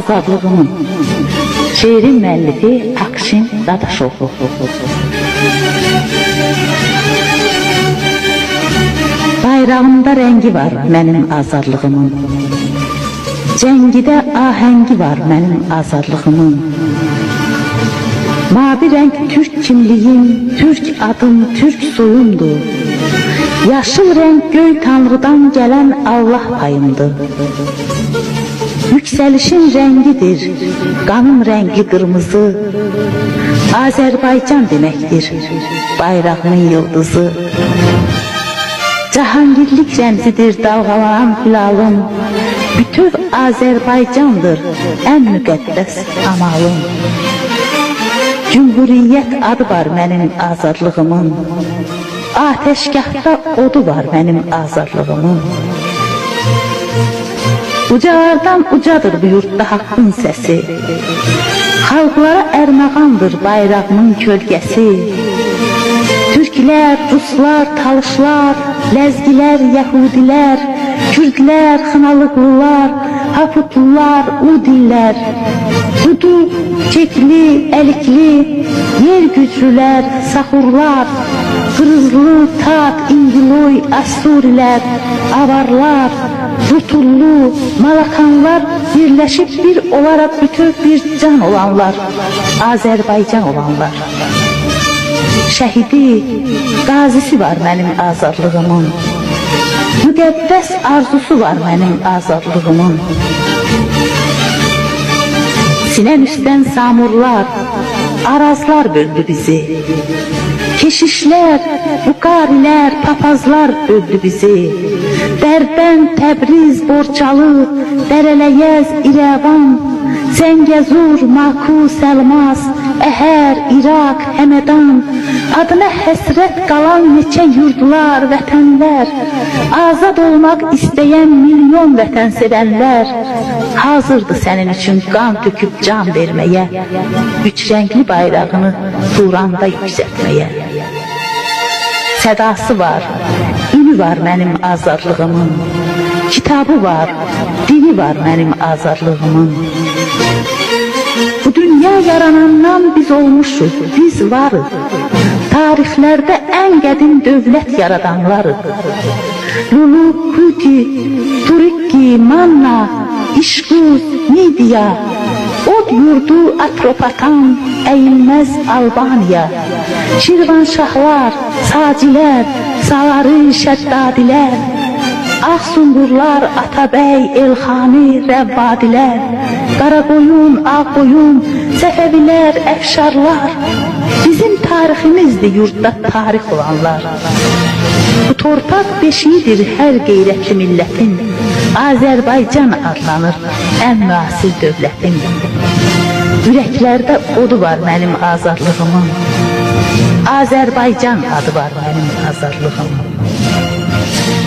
Azadlığımın Şeirin müəllifi Akşin Dadaşov. Bayrağımda rəngi var mənim azadlığımın. Cəngidə ahəngi var mənim azadlığımın. Mavi renk Türk kimliğim, Türk adım, Türk soyumdur. Yaşıl renk göy tanrıdan gelen Allah payımdır. Yükselişin rengidir, kanım rengi kırmızı. Azerbaycan demektir, bayrağının yıldızı. Cahangirlik remzidir dalgalanan hilalım. Bütün Azerbaycandır en müqəddəs amalım. Cumhuriyet adı var mənim azadlığımın. Ateşgahda odu var mənim azadlığımın. Ucalardan ucadır bu yurtda haqqın səsi. Xalqlara ərmağandır bayrağımın kölgəsi. Türklər, Ruslar, Talışlar, Ləzgilər, Yəhudilər, Kürdlər, Xınalıqlılar, Haputlular, Udillər, Budu, Çekli, Əlikli, yer güclülər, Saxurlar, Qırızlı, Tat, İngiloy, Asturilər, Avarlar, Rutullu, Malakanlar birləşib bir olaraq bütöv bir can olanlar, Azərbaycan olanlar. Şəhidi, qazisi var mənim azadlığımın. Müqəddəs arzusu var mənim azadlığımın. Sinen üstten samurlar, arazlar böldü bizi. Keşişler, bukariler, papazlar böldü bizi. Derben, Tebriz, Borçalı, Dereleyez, İrevan, Zengezur, Maku, Selmas, Eher, Irak, Hemedan, adına həsrət qalan neçə yurdlar, vətənlər, azad olmaq istəyən milyon vətənsevənlər hazırdı sənin üçün qan töküb can verməyə, üç rəngli bayrağını Turanda yüksəltməyə. Sədası var, ünü var mənim azadlığımın, kitabı var, dili var mənim azadlığımın. Bu dünya yaranandan biz olmuşuz, biz varız. Tarixlərdə ən qədim dövlət yaradanlarıq. Lulu, Kuti, Turikki, Manna, İşquz, Midiya, Od yurdu Atropatam, əyilməz Albaniya, Şirvanşahlar, Sacilər, Saları, Şəddadilər, Ağsunqurlar, Atabəy, Elxani, Rəvvadilər, Qaraqoyun, Ağqoyun, Səfəvilər, Əfşarlar, bizim tariximizdir yurtda tarix olanlar. Bu torpaq beşiğidir hər qeyrətli millətin, Azərbaycan adlanır ən müasir dövlətin. Ürəklərdə odu var mənim azadlığımın, Azərbaycan adı var mənim azadlığımın.